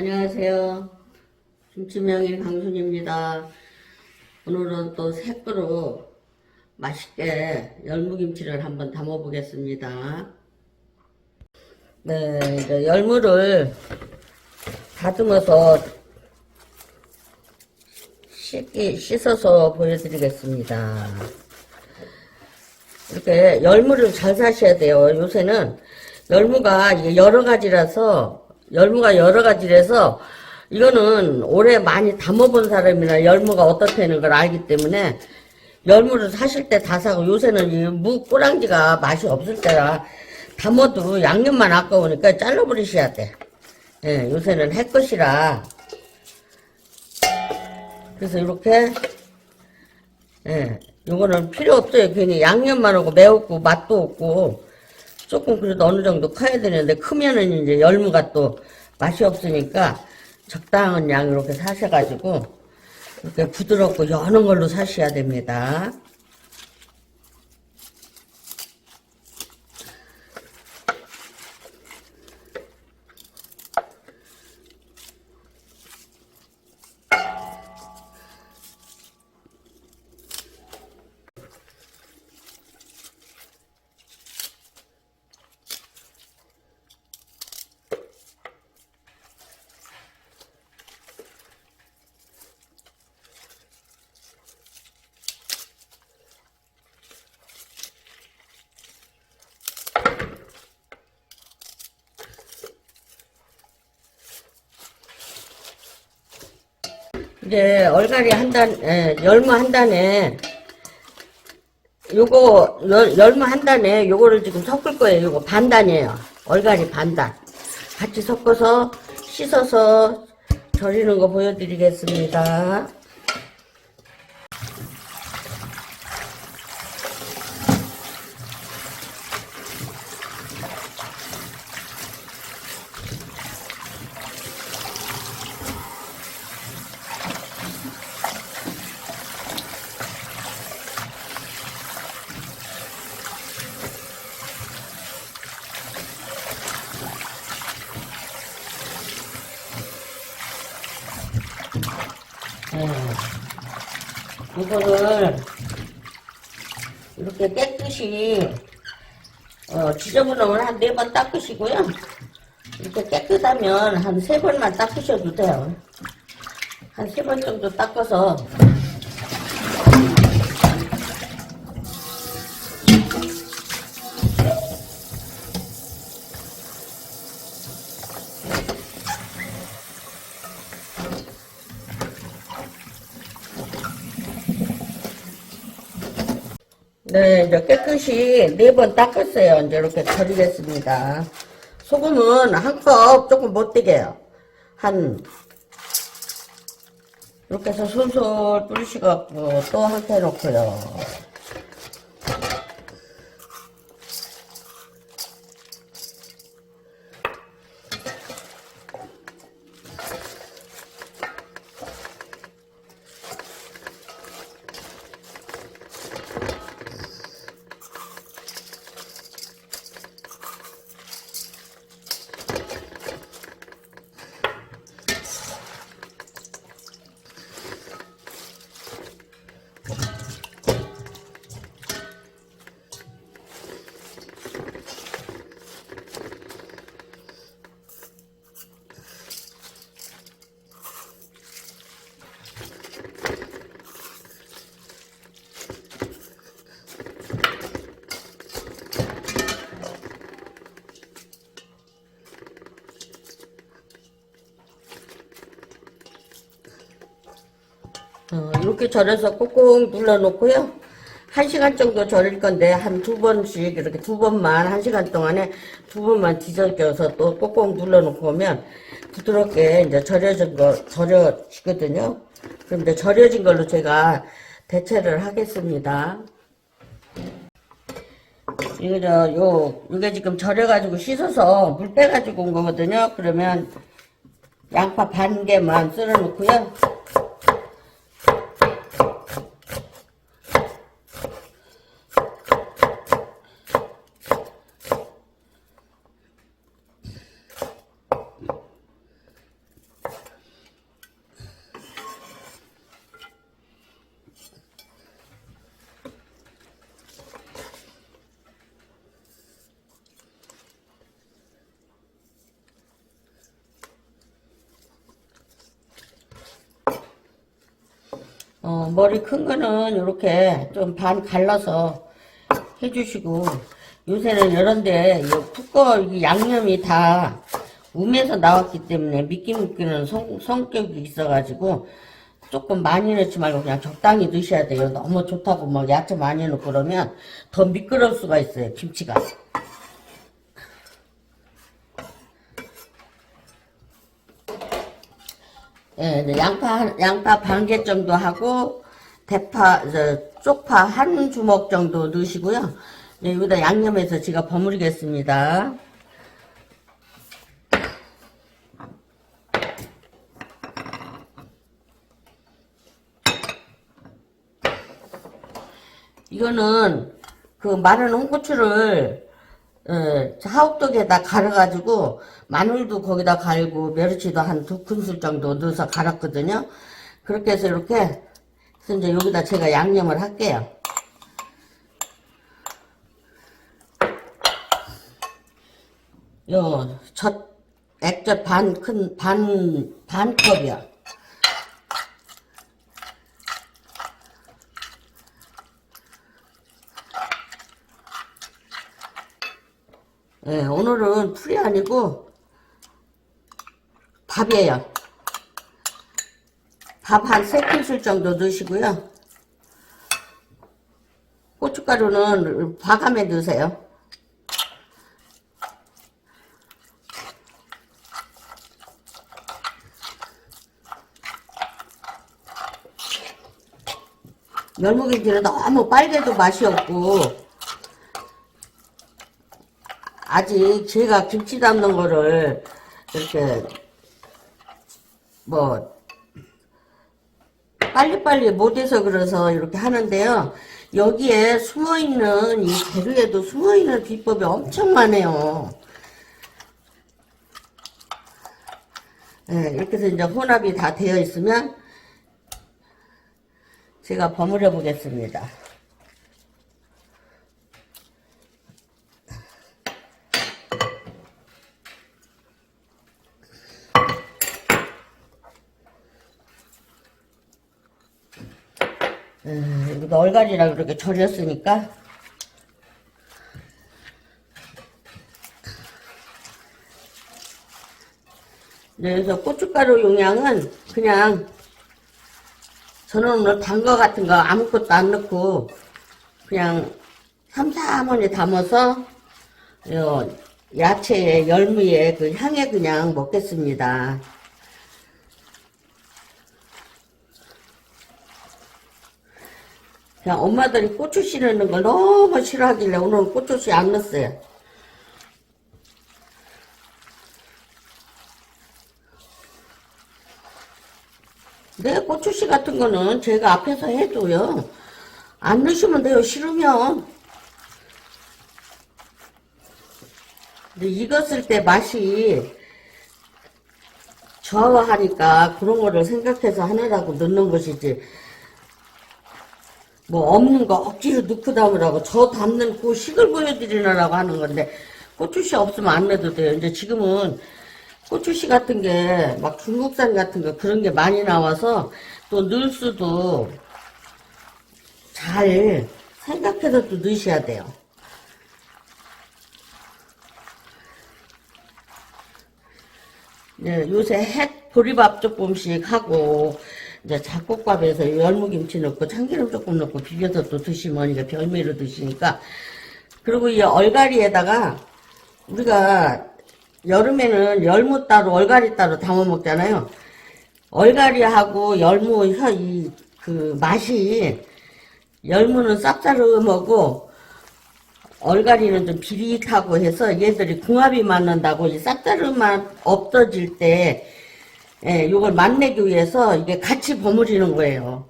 안녕하세요. 김치명인 강순입니다. 오늘은 또 새거로 맛있게 열무김치를 한번 담아 보겠습니다. 네, 이제 열무를 다듬어서 씻기, 씻어서 보여드리겠습니다. 이렇게 열무를 잘 사셔야 돼요. 요새는 열무가 여러 가지라서 열무가 여러 가지라서 이거는 오래 많이 담아본 사람이나 열무가 어떻다는 걸 알기 때문에 열무를 사실 때 다 사고 요새는 이무 꼬랑지가 맛이 없을 때라 담아도 양념만 아까우니까 잘라버리셔야 돼. 예, 요새는 할 것이라 그래서 이렇게 예, 요거는 필요 없어요. 괜히 양념만 하고 매웠고 맛도 없고 조금 그래도 어느 정도 커야 되는데 크면은 이제 열무가 또 맛이 없으니까 적당한 양 이렇게 사셔가지고 이렇게 부드럽고 여는 걸로 사셔야 됩니다. 이제 얼갈이 한 단, 에, 열무 한 단에 요거 열, 열무 한 단에 요거를 지금 섞을 거예요. 요거 반 단이에요. 얼갈이 반 단. 같이 섞어서 씻어서 절이는 거 보여드리겠습니다. 네. 이거를 이렇게 깨끗이 어, 지저분하면 한네 번 닦으시고요. 이렇게 깨끗하면 한 세 번만 닦으셔도 돼요. 한 세 번 정도 닦아서 네, 이제 깨끗이 네 번 닦았어요. 이제 이렇게 절이겠습니다. 소금은 한 컵 조금 못 되게요. 한, 이렇게 해서 솔솔 뿌리셔갖고 또한테 놓고요. 어, 이렇게 절여서 꾹꾹 눌러 놓고요. 한 시간 정도 절일 건데 한 두 번씩 이렇게 두 번만 한 시간 동안에 두 번만 뒤적여서 또 꾹꾹 눌러 놓고 오면 부드럽게 이제 절여진 거 절여지거든요. 그럼 이제 절여진 걸로 제가 대체를 하겠습니다. 이거 저, 요, 이게 지금 절여가지고 씻어서 물 빼가지고 온 거거든요. 그러면 양파 반 개만 썰어 놓고요. 어, 머리 큰 거는 이렇게 좀 반 갈라서 해주시고 요새는 이런데 이 두꺼 이 양념이 다 우면서 나왔기 때문에 미끼 묶이는 성, 성격이 있어가지고 조금 많이 넣지 말고 그냥 적당히 넣으셔야 돼요. 너무 좋다고 뭐 야채 많이 넣고 그러면 더 미끄러울 수가 있어요. 김치가. 예, 양파, 한- 양파 반 개 정도 하고, 대파, 저, 쪽파 한 주먹 정도 넣으시고요. 네, 여기다 양념해서 제가 버무리겠습니다. 이거는 그 마른 홍고추를 어, 하우떡에다 갈아가지고 마늘도 거기다 갈고 멸치도 한 두 큰술 정도 넣어서 갈았거든요. 그렇게 해서 이렇게 해서 이제 여기다 제가 양념을 할게요. 요, 첫, 액젓 반, 큰, 반, 반 컵이요. 예, 오늘은 풀이 아니고 밥이에요. 밥 한 세 큰술 정도 넣으시고요. 고춧가루는 과감에 넣으세요. 열무김치는 너무 빨개도 맛이 없고 아직 제가 김치 담는 거를 이렇게 뭐 빨리빨리 못해서 그래서 이렇게 하는데요. 여기에 숨어있는 이 재료에도 숨어있는 비법이 엄청 많아요. 네, 이렇게 해서 이제 혼합이 다 되어 있으면 제가 버무려 보겠습니다. 음, 여기도 얼갈이랑 이렇게 절였으니까 네, 그래서 고춧가루 용량은 그냥 저는 오늘 단 거 같은 거 아무것도 안 넣고 그냥 삼삼하니 담아서 요 야채에 열무에 그 향에 그냥 먹겠습니다. 그냥 엄마들이 고추 씨 넣는 걸 너무 싫어하길래 오늘 고추 씨안 넣었어요. 네, 고추 씨 같은 거는 제가 앞에서 해줘요. 안 넣으시면 돼요, 싫으면. 근데 익었을 때 맛이 저하니까 그런 거를 생각해서 하느라고 넣는 것이지. 뭐 없는 거 억지로 넣고 담으라고 저 담는 그 식을 보여드리느라고 하는 건데 고추씨 없으면 안 넣어도 돼요. 이제 지금은 고추씨 같은 게 막 중국산 같은 거 그런 게 많이 나와서 또 넣을 수도 잘 생각해서 또 넣으셔야 돼요. 네, 요새 햇 보리밥 조금씩 하고 이제 잡곡밥에서 열무김치 넣고 참기름 조금 넣고 비벼서 또 드시면 이게 별미로 드시니까 그리고 이 얼갈이에다가 우리가 여름에는 열무 따로 얼갈이 따로 담아 먹잖아요. 얼갈이하고 열무 이그 맛이 열무는 쌉싸름하고 얼갈이는 좀 비릿하고 해서 얘들이 궁합이 맞는다고 이 쌉싸름 맛 없어질 때 예, 요걸 맛내기 위해서 이게 같이 버무리는 거예요.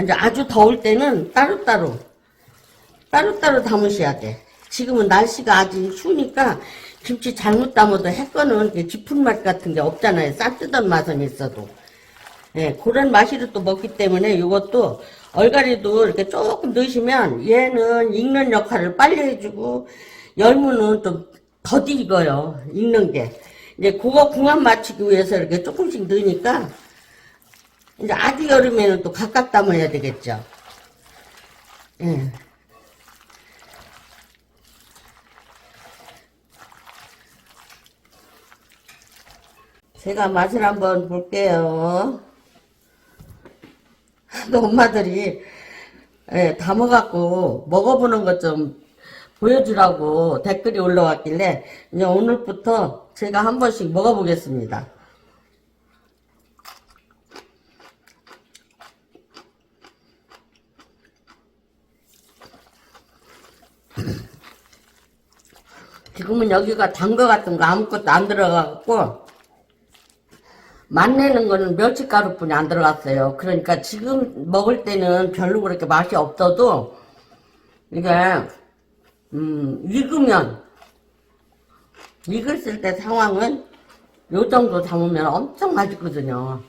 이제 아주 더울 때는 따로따로 따로따로 담으셔야 돼. 지금은 날씨가 아직 추우니까 김치 잘못 담아도 햇거는 깊은 맛 같은 게 없잖아요. 쌀뜨던 맛은 있어도. 예, 그런 맛이로 또 먹기 때문에 이것도 얼갈이도 이렇게 조금 넣으시면 얘는 익는 역할을 빨리 해주고 열무는 좀 더디 익어요. 익는 게. 이제 그거 궁합 맞추기 위해서 이렇게 조금씩 넣으니까 이제 아주 여름에는 또 각각 담아야 되겠죠. 예. 제가 맛을 한번 볼게요. 또 엄마들이 예, 담아갖고 먹어보는 것 좀 보여주라고 댓글이 올라왔길래 이제 오늘부터 제가 한 번씩 먹어보겠습니다. 지금은 여기가 단 거 같은 거 아무것도 안 들어가고 맛내는 거는 멸치가루뿐이 안 들어갔어요. 그러니까 지금 먹을 때는 별로 그렇게 맛이 없어도 이게 음, 익으면 익었을 때 상황은 요 정도 담으면 엄청 맛있거든요.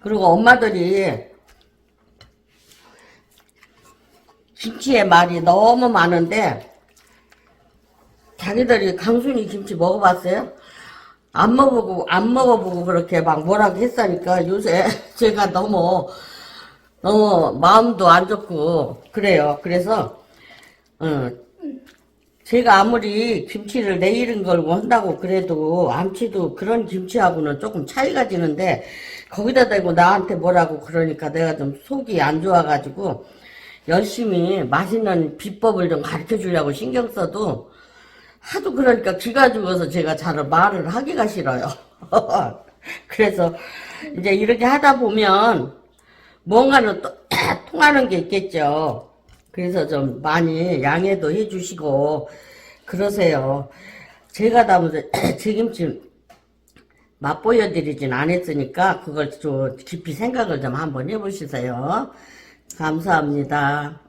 그리고 엄마들이 김치의 말이 너무 많은데 자기들이 강순이 김치 먹어봤어요? 안 먹어보고 안 먹어보고 그렇게 막 뭐라고 했으니까 요새 제가 너무 너무 마음도 안 좋고 그래요. 그래서 어, 제가 아무리 김치를 내 이름 걸고 한다고 그래도 암치도 그런 김치하고는 조금 차이가 지는데 거기다 대고 나한테 뭐라고 그러니까 내가 좀 속이 안 좋아가지고 열심히 맛있는 비법을 좀 가르쳐 주려고 신경 써도 하도 그러니까 기가 죽어서 제가 잘 말을 하기가 싫어요. 그래서 이제 이렇게 하다 보면 뭔가는 또 통하는 게 있겠죠. 그래서 좀 많이 양해도 해주시고 그러세요. 제가 다 무슨 책임질 맛보여드리진 않았으니까 그걸 좀 깊이 생각을 좀 한번 해보시세요. 감사합니다.